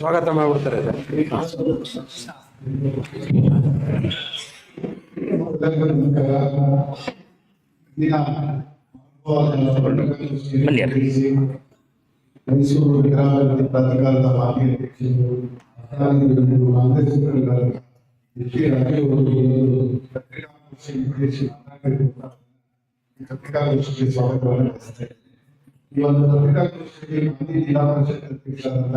ಸ್ವಾಗತ ಮಾಡ್ಬಿಡ್ತಾರೆ ಸರ್ ಮೈಸೂರು ಗ್ರಾಮಾಭಿವೃದ್ಧಿ ಪ್ರಾಧಿಕಾರದ ಮಾಜಿ ಅಧ್ಯಕ್ಷರು ಅಧಿಕಾರಿಗಳು, ಮಾರ್ಗದರ್ಶಕರುಗಳ ಎಚ್ ಕೆ ರಾಜೀವ್ ಅವರು ಪತ್ರಿಕಾಗೋಷ್ಠಿ ಉದ್ದೇಶಿಸಿ ಮಾತನಾಡಿರುತ್ತಾರೆ. ಈ ಪತ್ರಿಕಾಗೋಷ್ಠಿಗೆ ಸ್ವಾಗತವನ್ನು ಬಯಸ್ತೇನೆ. ಈ ಒಂದು ಪತ್ರಿಕಾಗೋಷ್ಠಿಗೆ ಮಾಜಿ ಜಿಲ್ಲಾ ಪರಿಷತ್ ಅಧ್ಯಕ್ಷರಾದಂತ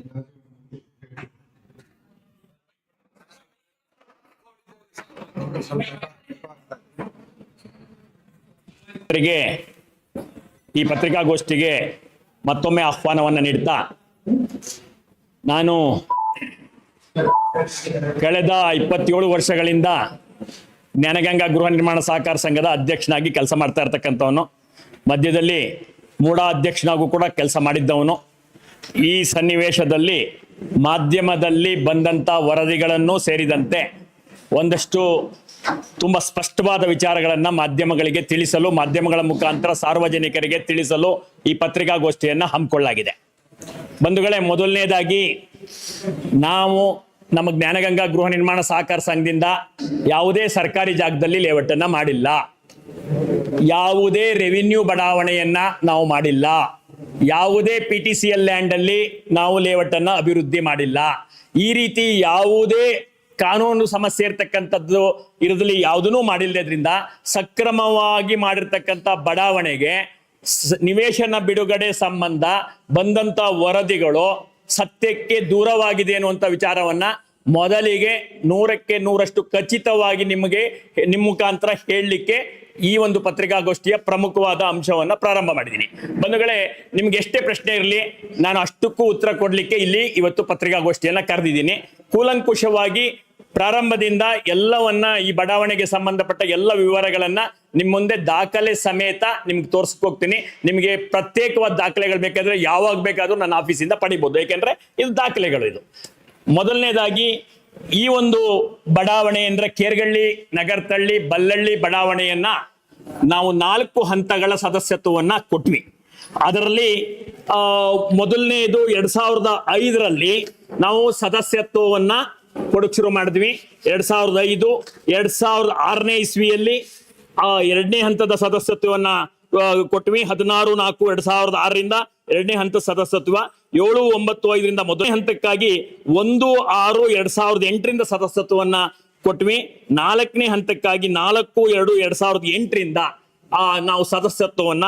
ಅವರಿಗೆ ಈ ಪತ್ರಿಕಾಗೋಷ್ಠಿಗೆ ಮತ್ತೊಮ್ಮೆ ಆಹ್ವಾನವನ್ನು ನೀಡ್ತಾ ನಾನು ಕಳೆದ ಇಪ್ಪತ್ತೇಳು ವರ್ಷಗಳಿಂದ ಜ್ಞಾನಗಂಗಾ ಗೃಹ ನಿರ್ಮಾಣ ಸಹಕಾರ ಸಂಘದ ಅಧ್ಯಕ್ಷನಾಗಿ ಕೆಲಸ ಮಾಡ್ತಾ ಇರ್ತಕ್ಕಂಥವನು. ಮಧ್ಯದಲ್ಲಿ ಮೂಡ ಅಧ್ಯಕ್ಷನಾಗೂ ಕೂಡ ಕೆಲಸ ಮಾಡಿದ್ದವನು. ಈ ಸನ್ನಿವೇಶದಲ್ಲಿ ಮಾಧ್ಯಮದಲ್ಲಿ ಬಂದಂಥ ವರದಿಗಳನ್ನು ಸೇರಿದಂತೆ ಒಂದಷ್ಟು ತುಂಬ ಸ್ಪಷ್ಟವಾದ ವಿಚಾರಗಳನ್ನು ಮಾಧ್ಯಮಗಳಿಗೆ ತಿಳಿಸಲು, ಮಾಧ್ಯಮಗಳ ಮುಖಾಂತರ ಸಾರ್ವಜನಿಕರಿಗೆ ತಿಳಿಸಲು ಈ ಪತ್ರಿಕಾಗೋಷ್ಠಿಯನ್ನು ಹಮ್ಮಿಕೊಳ್ಳಲಾಗಿದೆ. ಬಂಧುಗಳೇ, ಮೊದಲನೇದಾಗಿ ನಾವು ನಮ್ಮ ಜ್ಞಾನಗಂಗಾ ಗೃಹ ನಿರ್ಮಾಣ ಸಹಕಾರ ಸಂಘದಿಂದ ಯಾವುದೇ ಸರ್ಕಾರಿ ಜಾಗದಲ್ಲಿ ಲೇಔಟನ್ನು ಮಾಡಿಲ್ಲ. ಯಾವುದೇ ರೆವಿನ್ಯೂ ಬಡಾವಣೆಯನ್ನ ನಾವು ಮಾಡಿಲ್ಲ. ಯಾವುದೇ P T C L land ಅಲ್ಲಿ ನಾವು ಲೇಔಟ್ ಅನ್ನ ಅಭಿವೃದ್ಧಿ ಮಾಡಿಲ್ಲ. ಈ ರೀತಿ ಯಾವುದೇ ಕಾನೂನು ಸಮಸ್ಯೆ ಇರ್ತಕ್ಕಂಥದ್ದು ಇರೋದ್ರಲ್ಲಿ ಯಾವುದನ್ನೂ ಮಾಡಿಲ್ಲದ್ರಿಂದ ಸಕ್ರಮವಾಗಿ ಮಾಡಿರ್ತಕ್ಕಂಥ ಬಡಾವಣೆಗೆ ನಿವೇಶನ ಬಿಡುಗಡೆ ಸಂಬಂಧ ಬಂದಂತ ವರದಿಗಳು ಸತ್ಯಕ್ಕೆ ದೂರವಾಗಿದೆ ಅನ್ನುವಂಥ ವಿಚಾರವನ್ನ ಮೊದಲಿಗೆ ನೂರಕ್ಕೆ ನೂರಷ್ಟು ಖಚಿತವಾಗಿ ನಿಮಗೆ, ನಿಮ್ಮ ಮುಖಾಂತರ ಹೇಳಲಿಕ್ಕೆ ಈ ಒಂದು ಪತ್ರಿಕಾಗೋಷ್ಠಿಯ ಪ್ರಮುಖವಾದ ಅಂಶವನ್ನ ಪ್ರಾರಂಭ ಮಾಡಿದ್ದೀನಿ. ಬಂಧುಗಳೇ, ನಿಮ್ಗೆ ಎಷ್ಟೇ ಪ್ರಶ್ನೆ ಇರಲಿ, ನಾನು ಅಷ್ಟಕ್ಕೂ ಉತ್ತರ ಕೊಡ್ಲಿಕ್ಕೆ ಇಲ್ಲಿ ಇವತ್ತು ಪತ್ರಿಕಾಗೋಷ್ಠಿಯನ್ನ ಕರೆದಿದ್ದೀನಿ. ಕೂಲಂಕುಷವಾಗಿ ಪ್ರಾರಂಭದಿಂದ ಎಲ್ಲವನ್ನ ಈ ಬಡಾವಣೆಗೆ ಸಂಬಂಧಪಟ್ಟ ಎಲ್ಲ ವಿವರಗಳನ್ನ ನಿಮ್ಮ ಮುಂದೆ ದಾಖಲೆ ಸಮೇತ ನಿಮ್ಗೆ ತೋರಿಸ್ಕೋಗ್ತೀನಿ ನಿಮಗೆ ಪ್ರತ್ಯೇಕವಾದ ದಾಖಲೆಗಳು ಬೇಕಾದ್ರೆ ಯಾವಾಗ ಬೇಕಾದ್ರೂ ನನ್ನ ಆಫೀಸಿಂದ ಪಡಿಬಹುದು ಯಾಕೆಂದ್ರೆ ಇದು ದಾಖಲೆಗಳು ಇದು. ಮೊದಲನೇದಾಗಿ ಈ ಒಂದು ಬಡಾವಣೆ ಅಂದ್ರೆ ಕೇರ್ಗಳ್ಳಿ, ನಗರತಳ್ಳಿ, ಬಲ್ಲಳ್ಳಿ ಬಡಾವಣೆಯನ್ನ ನಾವು ನಾಲ್ಕು ಹಂತಗಳ ಸದಸ್ಯತ್ವವನ್ನ ಕೊಟ್ವಿ. ಅದರಲ್ಲಿ ಮೊದಲನೇದು ಎರಡ್ ಸಾವಿರದ ಐದರಲ್ಲಿ ನಾವು ಸದಸ್ಯತ್ವವನ್ನ ಕೊಡಕ್ ಶುರು ಮಾಡಿದ್ವಿ. ಎರಡ್ ಸಾವಿರದ ಐದು, ಎರಡ್ ಸಾವಿರದ ಆರನೇ ಇಸ್ವಿಯಲ್ಲಿ, ಆ, ಎರಡನೇ ಹಂತದ ಸದಸ್ಯತ್ವವನ್ನ ಕೊಟ್ವಿ ಹದಿನಾರು, ನಾಲ್ಕು, ಎರಡ್ ಸಾವಿರದ ಆರರಿಂದ ಎರಡನೇ ಹಂತ ಸದಸ್ಯತ್ವ, ಏಳು, ಒಂಬತ್ತು, ಐದರಿಂದ ಮೊದಲನೇ ಹಂತಕ್ಕಾಗಿ ಒಂದು, ಆರು, ಎರಡ್ ಸಾವಿರದ ಎಂಟರಿಂದ ಸದಸ್ಯತ್ವವನ್ನ ಕೊಟ್ವಿ. ನಾಲ್ಕನೇ ಹಂತಕ್ಕಾಗಿ ನಾಲ್ಕು, ಎರಡು, ಎರಡ್ ಸಾವಿರದ ಎಂಟರಿಂದ ಆ, ನಾವು ಸದಸ್ಯತ್ವವನ್ನ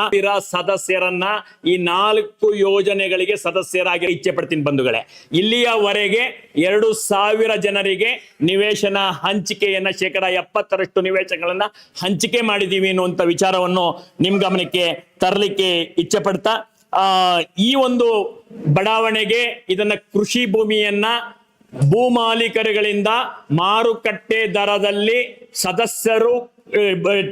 ಸದಸ್ಯರನ್ನ ಈ ನಾಲ್ಕು ಯೋಜನೆಗಳಿಗೆ ಸದಸ್ಯರಾಗಿ ಇಚ್ಛೆ ಪಡ್ತೀನಿ ಬಂಧುಗಳೇ. ಇಲ್ಲಿಯವರೆಗೆ ಎರಡು ಸಾವಿರ ಜನರಿಗೆ ನಿವೇಶನ ಹಂಚಿಕೆಯನ್ನ ಶೇಕಡ ಎಪ್ಪತ್ತರಷ್ಟು ನಿವೇಶನಗಳನ್ನ ಹಂಚಿಕೆ ಮಾಡಿದೀವಿ ಅನ್ನುವಂತ ವಿಚಾರವನ್ನು ನಿಮ್ ಗಮನಕ್ಕೆ ತರಲಿಕ್ಕೆ ಇಚ್ಛೆ ಪಡ್ತಾ, ಆ, ಈ ಒಂದು ಬಡಾವಣೆಗೆ ಇದನ್ನ ಕೃಷಿ ಭೂಮಿಯನ್ನ ಭೂಮಾಲೀಕರುಗಳಿಂದ ಮಾರುಕಟ್ಟೆ ದರದಲ್ಲಿ ಸದಸ್ಯರು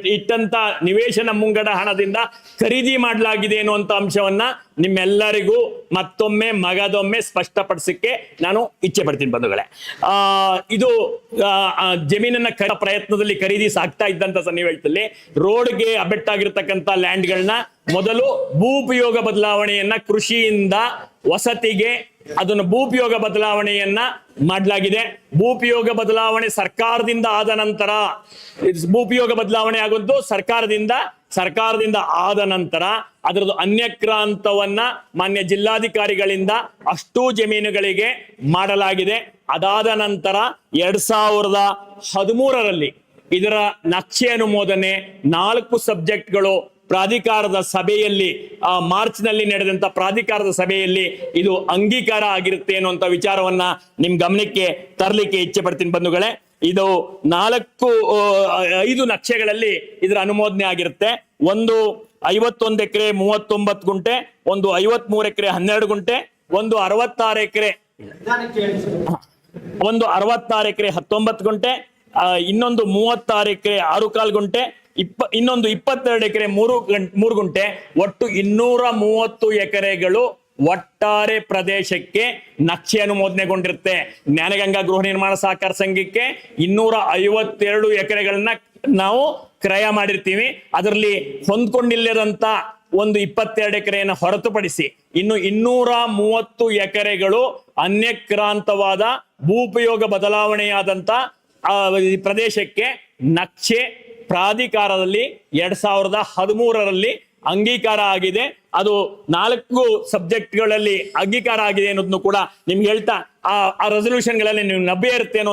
ಇಟ್ಟಂತ ನಿವೇಶನ ಮುಂಗಡ ಹಣದಿಂದ ಖರೀದಿ ಮಾಡಲಾಗಿದೆ ಅನ್ನುವಂತ ಅಂಶವನ್ನ ನಿಮ್ಮೆಲ್ಲರಿಗೂ ಮತ್ತೊಮ್ಮೆ ಮಗದೊಮ್ಮೆ ಸ್ಪಷ್ಟಪಡಿಸಕ್ಕೆ ನಾನು ಇಚ್ಛೆ ಪಡ್ತೀನಿ ಬಂಧುಗಳೇ. ಆ, ಇದು ಜಮೀನನ್ನ ಪ್ರಯತ್ನದಲ್ಲಿ ಖರೀದಿ ಸಾಗ್ತಾ ಇದ್ದಂತ ಸನ್ನಿವೇಶದಲ್ಲಿ ರೋಡ್ಗೆ ಅಬೆಟ್ಟಾಗಿರ್ತಕ್ಕಂಥ ಲ್ಯಾಂಡ್ಗಳನ್ನ ಮೊದಲು ಭೂಪಯೋಗ ಬದಲಾವಣೆಯನ್ನ ಕೃಷಿಯಿಂದ ವಸತಿಗೆ ಅದನ್ನು ಭೂಪಯೋಗ ಬದಲಾವಣೆಯನ್ನ ಮಾಡಲಾಗಿದೆ. ಭೂಪಯೋಗ ಬದಲಾವಣೆ ಸರ್ಕಾರದಿಂದ ಆದ ನಂತರ ಭೂಪಯೋಗ ಬದಲಾವಣೆ ಆಗೋದು ಸರ್ಕಾರದಿಂದ ಸರ್ಕಾರದಿಂದ ಆದ ನಂತರ ಅದರದ್ದು ಅನ್ಯಕ್ರಾಂತವನ್ನ ಮಾನ್ಯ ಜಿಲ್ಲಾಧಿಕಾರಿಗಳಿಂದ ಅಷ್ಟೂ ಜಮೀನುಗಳಿಗೆ ಮಾಡಲಾಗಿದೆ. ಅದಾದ ನಂತರ ಎರಡ್ ಸಾವಿರದ ಹದಿಮೂರರಲ್ಲಿ ಇದರ ನಕ್ಷೆ ಅನುಮೋದನೆ ನಾಲ್ಕು ಸಬ್ಜೆಕ್ಟ್ಗಳು ಪ್ರಾಧಿಕಾರದ ಸಭೆಯಲ್ಲಿ ಆ, ಮಾರ್ಚ್ನಲ್ಲಿ ನಡೆದಂತ ಪ್ರಾಧಿಕಾರದ ಸಭೆಯಲ್ಲಿ ಇದು ಅಂಗೀಕಾರ ಆಗಿರುತ್ತೆ ಅನ್ನುವಂತ ವಿಚಾರವನ್ನ ನಿಮ್ ಗಮನಕ್ಕೆ ತರಲಿಕ್ಕೆ ಇಚ್ಛೆ ಪಡ್ತೀನಿ ಬಂಧುಗಳೇ. ಇದು ನಾಲ್ಕು ಐದು ನಕ್ಷೆಗಳಲ್ಲಿ ಇದರ ಅನುಮೋದನೆ ಆಗಿರುತ್ತೆ. ಒಂದು ಐವತ್ತೊಂದು ಎಕರೆ ಮೂವತ್ತೊಂಬತ್ತು ಗುಂಟೆ ಒಂದು ಐವತ್ಮೂರು ಎಕರೆ ಹನ್ನೆರಡು ಗುಂಟೆ ಒಂದು ಅರವತ್ತಾರು ಎಕರೆ ಒಂದು ಅರವತ್ತಾರು ಎಕರೆ ಹತ್ತೊಂಬತ್ತು ಗುಂಟೆ ಇನ್ನೊಂದು ಮೂವತ್ತಾರು ಎಕರೆ ಆರು ಕಾಲು ಗುಂಟೆ ಇಪ್ಪ, ಇನ್ನೊಂದು ಇಪ್ಪತ್ತೆರಡು ಎಕರೆ ಮೂರು ಗಂಟೆ ಮೂರು ಗುಂಟೆ, ಒಟ್ಟು ಇನ್ನೂರ ಮೂವತ್ತು ಎಕರೆಗಳು ಒಟ್ಟಾರೆ ಪ್ರದೇಶಕ್ಕೆ ನಕ್ಷೆ ಅನುಮೋದನೆಗೊಂಡಿರುತ್ತೆ. ಜ್ಞಾನಗಂಗಾ ಗೃಹ ನಿರ್ಮಾಣ ಸಹಕಾರ ಸಂಘಕ್ಕೆ ಇನ್ನೂರ ಐವತ್ತೆರಡು ಎಕರೆಗಳನ್ನ ನಾವು ಕ್ರಯ ಮಾಡಿರ್ತೀವಿ. ಅದರಲ್ಲಿ ಹೊಂದ್ಕೊಂಡಿಲ್ಲದಂತ ಒಂದು ಇಪ್ಪತ್ತೆರಡು ಎಕರೆಯನ್ನು ಹೊರತುಪಡಿಸಿ ಇನ್ನು ಇನ್ನೂರ ಮೂವತ್ತು ಎಕರೆಗಳು ಅನ್ಯಕ್ರಾಂತವಾದ ಭೂಪಯೋಗ ಬದಲಾವಣೆಯಾದಂತ ಪ್ರದೇಶಕ್ಕೆ ನಕ್ಷೆ ಪ್ರಾಧಿಕಾರದಲ್ಲಿ ಎರಡ್ ಸಾವಿರದ ಹದಿಮೂರರಲ್ಲಿ ಅಂಗೀಕಾರ ಆಗಿದೆ. ಅದು ನಾಲ್ಕು ಸಬ್ಜೆಕ್ಟ್ಗಳಲ್ಲಿ ಅಂಗೀಕಾರ ಆಗಿದೆ ಅನ್ನೋದನ್ನು ಕೂಡ ನಿಮ್ಗೆ ಹೇಳ್ತಾ, ಆ ರೆಸೊಲ್ಯೂಷನ್ಗಳಲ್ಲಿ ನೀವು ಲಭ್ಯ ಇರುತ್ತೆ ಅನ್ನೋ